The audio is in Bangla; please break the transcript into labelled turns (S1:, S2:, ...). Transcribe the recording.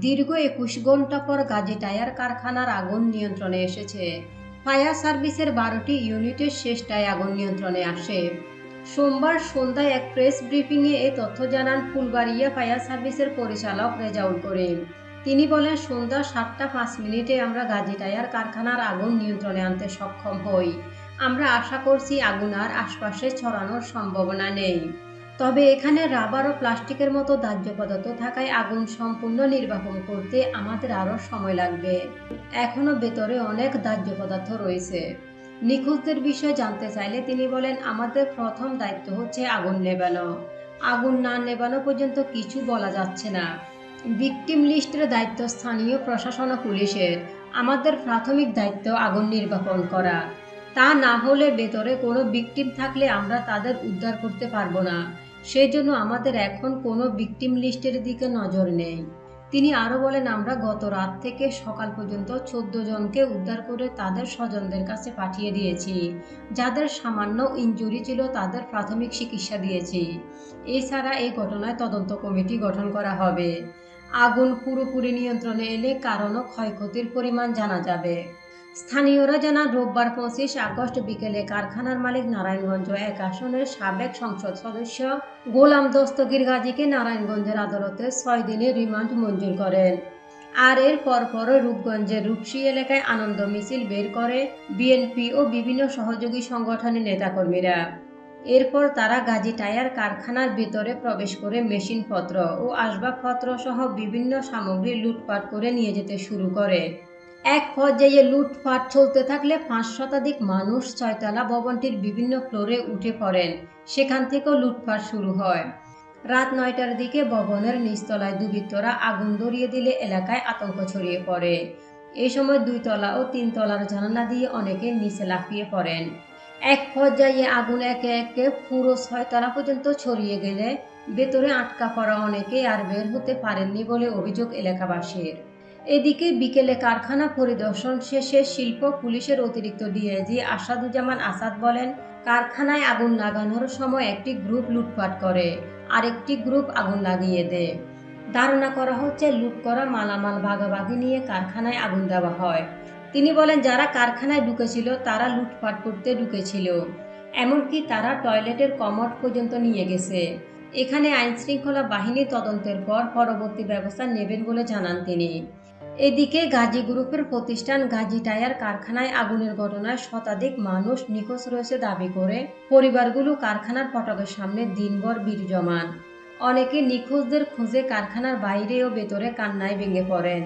S1: দীর্ঘ একুশ ঘণ্টা পর গাজী টায়ার কারখানার আগুন নিয়ন্ত্রণে এসেছে। ফায়ার সার্ভিসের বারোটি ইউনিটের শেষটায় আগুন নিয়ন্ত্রণে আসে। সোমবার সন্ধ্যায় এক প্রেস ব্রিফিংয়ে এ তথ্য জানান ফুলবাড়িয়া ফায়ার সার্ভিসের পরিচালক রেজাউল করিম। তিনি বলেন, সন্ধ্যা সাতটা পাঁচ মিনিটে আমরা গাজী টায়ার কারখানার আগুন নিয়ন্ত্রণে আনতে সক্ষম হই। আমরা আশা করছি আগুন আর আশপাশে ছড়ানোর সম্ভাবনা নেই। তবে এখানে রাবার ও প্লাস্টিকের মতো দাহ্য পদার্থ থাকায় আগুন সম্পূর্ণ নির্বাপন করতে আমাদের আরও সময় লাগবে। এখনও ভেতরে অনেক দাহ্য পদার্থ রয়েছে। নিখোঁজদের বিষয়ে জানতে চাইলে তিনি বলেন, আমাদের প্রথম দায়িত্ব হচ্ছে আগুন নেবানো আগুন না নেবানো পর্যন্ত কিছু বলা যাচ্ছে না। ভিকটিম লিস্টের দায়িত্ব স্থানীয় প্রশাসন ও পুলিশের। আমাদের প্রাথমিক দায়িত্ব আগুন নির্বাপন করা। তা না হলে ভেতরে কোনো ভিকটিম থাকলে আমরা তাদের উদ্ধার করতে পারব না। সেই জন্য আমাদের এখন কোনো ভিকটিম লিস্টের দিকে নজর নেই। তিনি আরও বলেন, আমরা গত রাত থেকে সকাল পর্যন্ত চোদ্দ জনকে উদ্ধার করে তাদের স্বজনদের কাছে পাঠিয়ে দিয়েছি। যাদের সামান্য ইনজুরি ছিল তাদের প্রাথমিক চিকিৎসা দিয়েছি। এছাড়া এই ঘটনায় তদন্ত কমিটি গঠন করা হবে। আগুন পুরোপুরি নিয়ন্ত্রণে এলে কারণ ও ক্ষয়ক্ষতির পরিমাণ জানা যাবে। স্থানীয়রা জানান, রোববার পঁচিশ আগস্ট বিকেলে কারখানার মালিক নারায়ণগঞ্জ এক আসনের সাবেক সংসদ সদস্য গোলাম দস্তগীর গাজীকে নারায়ণগঞ্জের আদালতে ছয় দিনের রিমান্ড মঞ্জুর করেন। আর এর পরপরই রূপগঞ্জের রূপসী এলাকায় আনন্দ মিছিল বের করে বিএনপি ও বিভিন্ন সহযোগী সংগঠনের নেতাকর্মীরা। এরপর তারা গাজী টায়ার কারখানার ভিতরে প্রবেশ করে মেশিনপত্র ও আসবাবপত্র সহ বিভিন্ন সামগ্রী লুটপাট করে নিয়ে যেতে শুরু করে। এক পর্যায়ে লুটপাট চলতে থাকলে পাঁচ শতাধিক মানুষ ছয়তলা ভবনটির বিভিন্ন ফ্লোরে উঠে পড়েন। সেখান থেকেও লুটপাট শুরু হয়। রাত নয়টার দিকে ভবনের নিচতলায় দুর্বৃত্তরা আগুন ধরিয়ে দিলে এলাকায় আতঙ্ক ছড়িয়ে পড়ে। এই সময় দুই তলা ও তিন তলার জানালা দিয়ে অনেকে নিচে লাফিয়ে পড়েন। এক পর্যায়ে আগুন একে একে পুরো ছয়তলা পর্যন্ত ছড়িয়ে গেলে ভেতরে আটকা পড়া অনেকে আর বের হতে পারেননি বলে অভিযোগ এলাকাবাসীর। এদিকে বিকেলে কারখানা পরিদর্শন শেষে শিল্প পুলিশের অতিরিক্ত ডিআইজি আসাদুজ্জামান আসাদ বলেন, কারখানায় আগুন লাগানোর সময় একটি গ্রুপ লুটপাট করে, আরেকটি গ্রুপ আগুন লাগিয়ে দেয়। ধারণা করা হচ্ছে, লুট করা মালামাল ভাগাভাগি নিয়ে কারখানায় আগুন দেওয়া হয়। তিনি বলেন, যারা কারখানায় ঢুকেছিল, তারা লুটপাট করতে ঢুকেছিল। এমনকি তারা টয়লেটের কমট পর্যন্ত নিয়ে গেছে। এখানে আইনশৃঙ্খলা বাহিনী তদন্তের পর পরবর্তী ব্যবস্থা নেবেন বলে জানান তিনি। এদিকে গাজী গ্রুপের প্রতিষ্ঠান গাজী টায়ার কারখানায় আগুনের ঘটনায় শতাধিক মানুষ নিখোঁজ রয়েছে দাবি করে। পরিবারগুলো কারখানার ফটকের সামনে দিনভর ভিড় জমান অনেকে নিখোঁজদের খুঁজে কারখানার বাইরে ও ভেতরে কান্নায় ভেঙে পড়েন।